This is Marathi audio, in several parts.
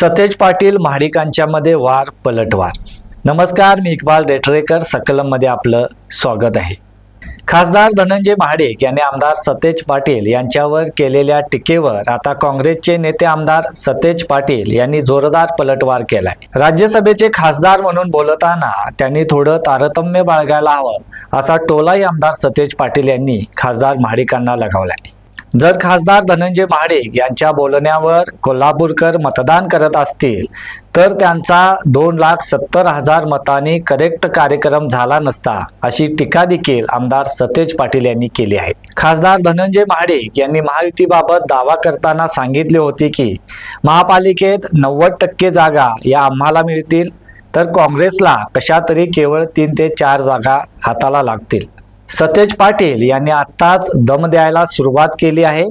सतेज पाटील महाडिकांच्या मध्ये वार पलटवार नमस्कार मी इक्बाल रेटरेकर सकलममध्ये आपलं स्वागत आहे. खासदार धनंजय महाडिक यांनी आमदार सतेज पाटील यांच्यावर केलेल्या टीकेवर आता काँग्रेसचे नेते आमदार सतेज पाटील यांनी जोरदार पलटवार केलाय. राज्यसभेचे खासदार म्हणून बोलताना त्यांनी थोडं तारतम्य बाळगायला हवं असा टोलाही आमदार सतेज पाटील यांनी खासदार महाडिकांना लगावलाय. जर खासदार धनंजय महाडिक यांच्या बोलण्यावर कोल्हापूरकर मतदान करत असतील तर त्यांचा दोन लाख सत्तर हजार मतांनी करेक्ट कार्यक्रम झाला नसता अशी टीका देखील आमदार सतेज पाटील यांनी केली आहे. खासदार धनंजय महाडिक यांनी महायुतीबाबत दावा करताना सांगितले होते की महापालिकेत नव्वद टक्के जागा या आम्हाला मिळतील तर काँग्रेसला कशा तरी केवळ तीन ते चार जागा हाताला लागतील. सतेज पाटील यांनी आत्ताच दम द्यायला सुरुवात केली आहे.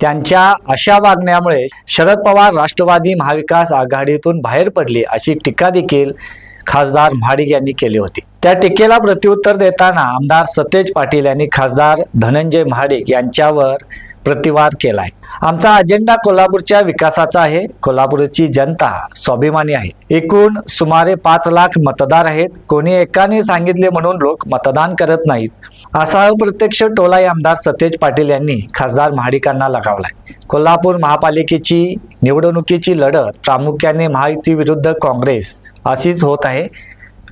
त्यांच्या अशा वागण्यामुळे शरद पवार राष्ट्रवादी महाविकास आघाडीतून बाहेर पडली अशी टीका देखील खासदार महाडिक यांनी केली होती. त्या टीकेला प्रत्युत्तर देताना आमदार सतेज पाटील यांनी खासदार धनंजय महाडिक यांच्यावर प्रतिवाद केलाय. आमचा अजेंडा कोल्हापूरच्या विकासाचा आहे. कोल्हापूरची जनता स्वाभिमानी आहे. एकूण सुमारे पाच लाख मतदार आहेत. कोणी एकाने सांगितले म्हणून लोक मतदान करत नाहीत. असा अप्रत्यक्ष टोलाही आमदार सतेज पाटील यांनी खासदार महाडिकांना लगावलाय. कोल्हापूर महापालिकेची निवडणुकीची लढत प्रामुख्याने महायुती विरुद्ध काँग्रेस अशीच होत आहे.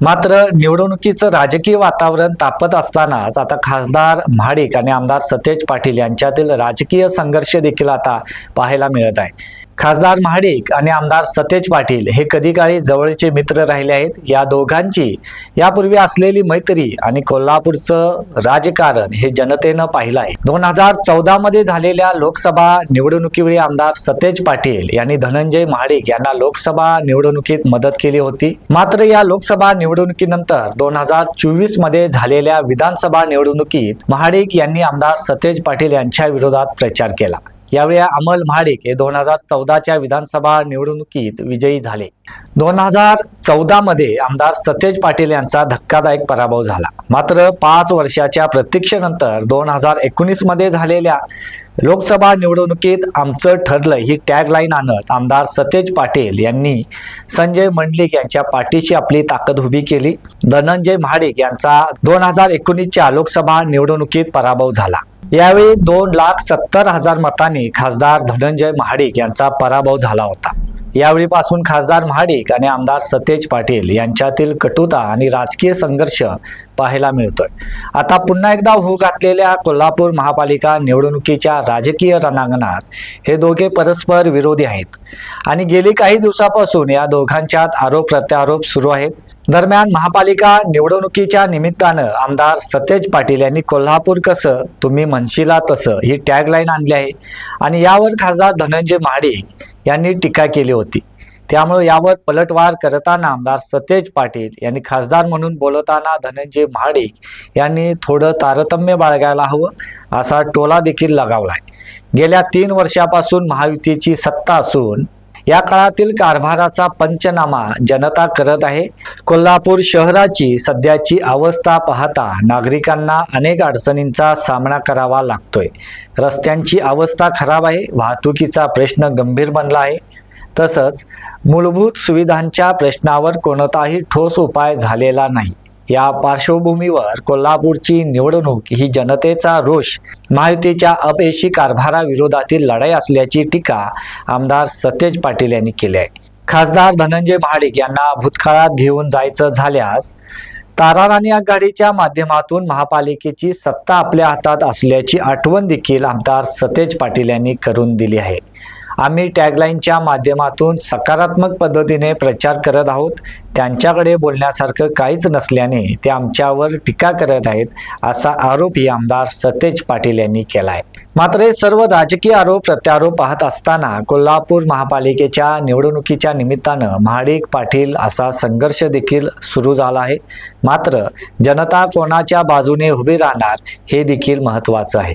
मात्र निवडणुकीचं राजकीय वातावरण तापत असतानाच आता खासदार महाडिक आणि आमदार सतेज पाटील यांच्यातील राजकीय संघर्ष देखील आता पाहायला मिळत आहे. खासदार महाडिक आणि आमदार सतेज पाटील हे कधी काळी जवळचे मित्र राहिले आहेत या दोघांची यापूर्वी असलेली मैत्री आणि कोल्हापूरचं राजकारण हे जनतेनं पाहिलं आहे. दोन हजार चौदा मध्ये झालेल्या लोकसभा निवडणुकीवेळी आमदार सतेज पाटील यांनी धनंजय महाडिक यांना लोकसभा निवडणुकीत मदत केली होती. मात्र या लोकसभा निवडणुकीनंतर दोन हजार चोवीसमध्ये झालेल्या विधानसभा निवडणुकीत महाडिक यांनी आमदार सतेज पाटील यांच्या विरोधात प्रचार केला. यावेळी अमल महाडिक हे दोन हजार चौदाच्या विधानसभा निवडणुकीत विजयी झाले. दोन हजार चौदा मध्ये आमदार सतेज पाटील यांचा धक्कादायक पराभव झाला. मात्र पाच वर्षाच्या प्रतीक्षेनंतर दोन हजार एकोणीसमध्ये झालेल्या लोकसभा निवडणुकीत आमचं ठरलं ही टॅगलाईन आणत आमदार सतेज पाटील यांनी संजय मंडलिक यांच्या पाठीशी आपली ताकद उभी केली. धनंजय महाडिक यांचा दोन हजार एकोणीसच्या लोकसभा निवडणुकीत पराभव झाला. यावेळी दोन लाख सत्तर हजार मतांनी खासदार धनंजय महाडिक यांचा पराभव झाला होता. यावेळीपासून खासदार महाडिक आणि आमदार सतेज पाटील यांच्यातील कटुता आणि राजकीय संघर्ष पाहायला मिळतोय. आता पुन्हा एकदा हो घातलेल्या कोल्हापूर महापालिका निवडणुकीच्या राजकीय रणांगणात हे दोघे परस्पर विरोधी आहेत. आणि गेली काही दिवसापासून या दोघांच्यात आरोप प्रत्यारोप सुरू आहेत. दरम्यान महापालिका निवडणुकीच्या निमित्तानं आमदार सतेज पाटील यांनी कोल्हापूर कसं तुम्ही म्हणशिला तसं ही टॅगलाईन आणली आहे. आणि यावर खासदार धनंजय महाडिक यांनी टीका केली होती. त्यामुळे यावर पलटवार करताना आमदार सतेज पाटील यांनी खासदार म्हणून बोलताना धनंजय महाडिक यांनी थोडं तारतम्य बाळगायला हवं असा टोला देखील लगावलाय. गेल्या तीन वर्षापासून महायुतीची सत्ता असून या काळातील कारभाराचा पंचनामा जनता करत आहे. कोल्हापूर शहराची सध्याची अवस्था पाहता नागरिकांना अनेक अडचणींचा सामना करावा लागतोय. रस्त्यांची अवस्था खराब आहे वाहतुकीचा प्रश्न गंभीर बनला आहे. तसंच मूलभूत सुविधांच्या प्रश्नावर कोणताही ठोस उपाय झालेला नाही. या पार्श्वभूमीवर कोल्हापूरची निवडणूक ही जनतेचा रोष महायुतीच्या अपयशी कारभाराविरोधातील लढाई असल्याची टीका आमदार सतेज पाटील यांनी केली आहे. खासदार धनंजय महाडिक यांना भूतकाळात घेऊन जायचं झाल्यास ताराराणी आघाडीच्या माध्यमातून महापालिकेची सत्ता आपल्या हातात असल्याची आठवण देखील आमदार सतेज पाटील यांनी करून दिली आहे. आम्ही टॅगलाईनच्या माध्यमातून सकारात्मक पद्धतीने प्रचार करत आहोत. त्यांच्याकडे बोलण्यासारखं काहीच नसल्याने ते आमच्यावर टीका करत आहेत असा आरोपही आमदार सतेज पाटील यांनी केला आहे मात्र हे सर्व राजकीय आरोप प्रत्यारोप पाहत असताना कोल्हापूर महापालिकेच्या निवडणुकीच्या निमित्तानं महाडिक पाटील असा संघर्ष देखील सुरू झाला आहे. मात्र जनता कोणाच्या बाजूने उभी राहणार हे देखील महत्त्वाचं आहे.